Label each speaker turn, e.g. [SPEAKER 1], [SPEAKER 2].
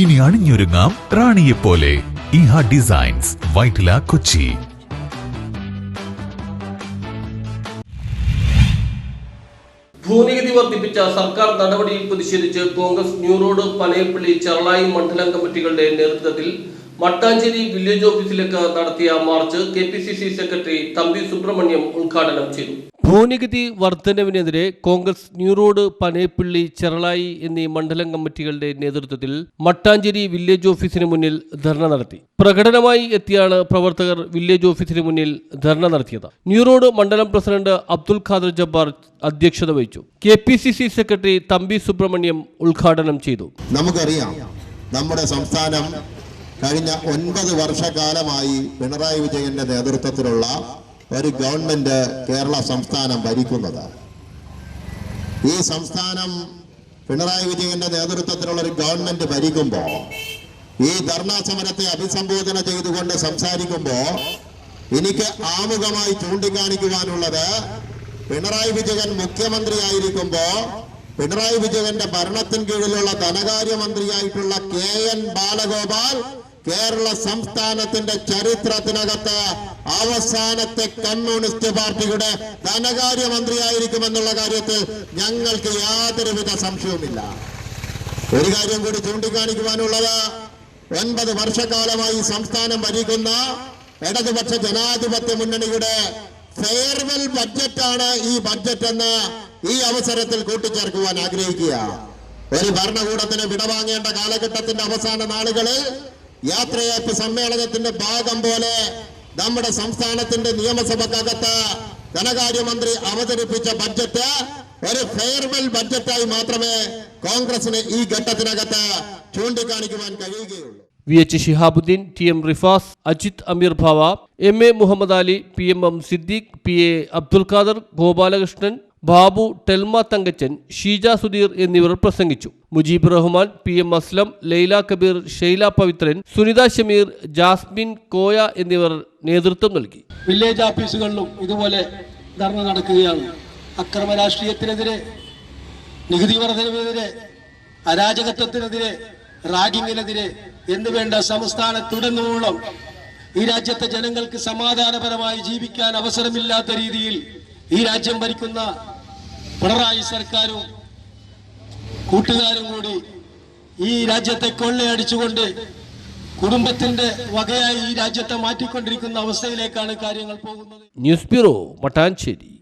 [SPEAKER 1] ഇനി അണിഞ്ഞൊരുങ്ങാം റാണിയെ പോലെ ഇഹ ഡിസൈൻസ് വൈറ്റില കൊച്ചി.
[SPEAKER 2] ഭൂനികുതി വർദ്ധിപ്പിച്ച സർക്കാർ നടപടിയിൽ പ്രതിഷേധിച്ച് കോൺഗ്രസ് ന്യൂ റോഡ് പനയപ്പള്ളി ചെറളായി മണ്ഡലം കമ്മിറ്റികളുടെ നേതൃത്വത്തിൽ മട്ടാഞ്ചേരി വില്ലേജ് ഓഫീസിലേക്ക് നടത്തിയ march K secretary Thampi Subramaniam ഉദ്ഘാടനം ചെയ്തു. ഭൂനികുതി വർധനവിനെതിരെ കോൺഗ്രസ് ന്യൂറോഡ് പനേപ്പിള്ളി ചെറളായി എന്നീ മണ്ഡലം കമ്മിറ്റികളുടെ നേതൃത്വത്തിൽ മട്ടാഞ്ചേരി വില്ലേജ് ഓഫീസിന് മുന്നിൽ ധർണ നടത്തി. പ്രകടനമായി എത്തിയാണ് പ്രവർത്തകർ വില്ലേജ് ഓഫീസിന് മുന്നിൽ ധർണ നടത്തിയത്. ന്യൂറോഡ് മണ്ഡലം പ്രസിഡന്റ് അബ്ദുൽ ഖാദർ ജബ്ബാർ അധ്യക്ഷത വഹിച്ചു. K P C C secretary Thampi Subramaniam ഉദ്ഘാടനം ചെയ്തു.
[SPEAKER 3] നമുക്കറിയാം നമ്മുടെ സംസ്ഥാനം കഴിഞ്ഞ ഒൻപത് വർഷക്കാലമായി പിണറായി വിജയന്റെ നേതൃത്വത്തിലുള്ള ഒരു ഗവൺമെന്റ് കേരള സംസ്ഥാനം ഭരിക്കുന്നത്. ഈ സംസ്ഥാനം പിണറായി വിജയന്റെ നേതൃത്വത്തിലുള്ള ഒരു ഗവൺമെന്റ് ഭരിക്കുമ്പോൾ ഈ ധർണാ സമരത്തെ അഭിസംബോധന ചെയ്തുകൊണ്ട് സംസാരിക്കുമ്പോൾ എനിക്ക് ആമുഖമായി ചൂണ്ടിക്കാണിക്കുവാനുള്ളത് പിണറായി വിജയൻ മുഖ്യമന്ത്രിയായിരിക്കുമ്പോ പിണറായി വിജയന്റെ ഭരണത്തിന് കീഴിലുള്ള ധനകാര്യമന്ത്രിയായിട്ടുള്ള കെ എൻ ബാലഗോപാൽ കേരള സംസ്ഥാനത്തിന്റെ ചരിത്രത്തിനകത്ത് അവസാനത്തെ കമ്മ്യൂണിസ്റ്റ് പാർട്ടിയുടെ ധനകാര്യമന്ത്രിയായിരിക്കുമെന്നുള്ള കാര്യത്തിൽ ഞങ്ങൾക്ക് യാതൊരുവിധ സംശയവുമില്ല. ഒരു കാര്യം കൂടി ചൂണ്ടിക്കാണിക്കുവാനുള്ളത് ഒൻപത് വർഷക്കാലമായി സംസ്ഥാനം ഭരിക്കുന്ന ഇടതുപക്ഷ ജനാധിപത്യ മുന്നണിയുടെ ഫെയർവെൽ ബഡ്ജറ്റാണ് ഈ ബഡ്ജറ്റ് എന്ന് ഈ അവസരത്തിൽ കൂട്ടിച്ചേർക്കുവാൻ ആഗ്രഹിക്കുക. ഒരു ഭരണകൂടത്തിന് വിടവാങ്ങേണ്ട കാലഘട്ടത്തിന്റെ അവസാന നാളുകളിൽ യാത്രയയപ്പ് സമ്മേളനത്തിന്റെ ഭാഗം പോലെ നമ്മുടെ സംസ്ഥാനത്തിന്റെ നിയമസഭക്കകത്ത് ധനകാര്യമന്ത്രി അവതരിപ്പിച്ച ബഡ്ജറ്റ് ഒരു ഫെയർവെൽ ബഡ്ജറ്റായി മാത്രമേ കോൺഗ്രസിന് ഈ ഘട്ടത്തിനകത്ത് ചൂണ്ടിക്കാണിക്കുവാൻ കഴിയുകയുള്ളൂ.
[SPEAKER 2] V H Shihabuddin T M Rifas Ajith Ameer Bhava M A Muhammad Ali P M M Siddique P A Abdul Khader Gopalakrishnan Babu Thelma Thankachan Sheeja Sudheer എന്നിവർ പ്രസംഗിച്ചു. Mujeeb Rahman P M Aslam Laila Kabeer Sheila Pavithran Sunitha Shameer Jasmine Koya എന്നിവർ നേതൃത്വം നൽകി.
[SPEAKER 4] Village ഓഫീസുകളിലും ഇതുപോലെ ധർണ നടക്കുകയാണ്. അക്രമ രാഷ്ട്രീയത്തിനെതിരെ നികുതി വർധനവിനെതിരെ അരാജകത്വത്തിനെതിരെ റാഗിങ്ങിനെതിരെ എന്ന് വേണ്ട സംസ്ഥാനത്തുടനീളം ഈ രാജ്യത്തെ ജനങ്ങൾക്ക് സമാധാനപരമായി ജീവിക്കാൻ അവസരമില്ലാത്ത രീതിയിൽ ഈ രാജ്യം ഭരിക്കുന്ന പിണറായി സർക്കാരും കൂട്ടുകാരും കൂടി ഈ രാജ്യത്തെ കൊള്ളയടിച്ചുകൊണ്ട് കുടുംബത്തിന്റെ വകയായി ഈ രാജ്യത്തെ മാറ്റിക്കൊണ്ടിരിക്കുന്ന അവസ്ഥയിലേക്കാണ് കാര്യങ്ങൾ പോകുന്നത്.
[SPEAKER 2] News bureau Mattancherry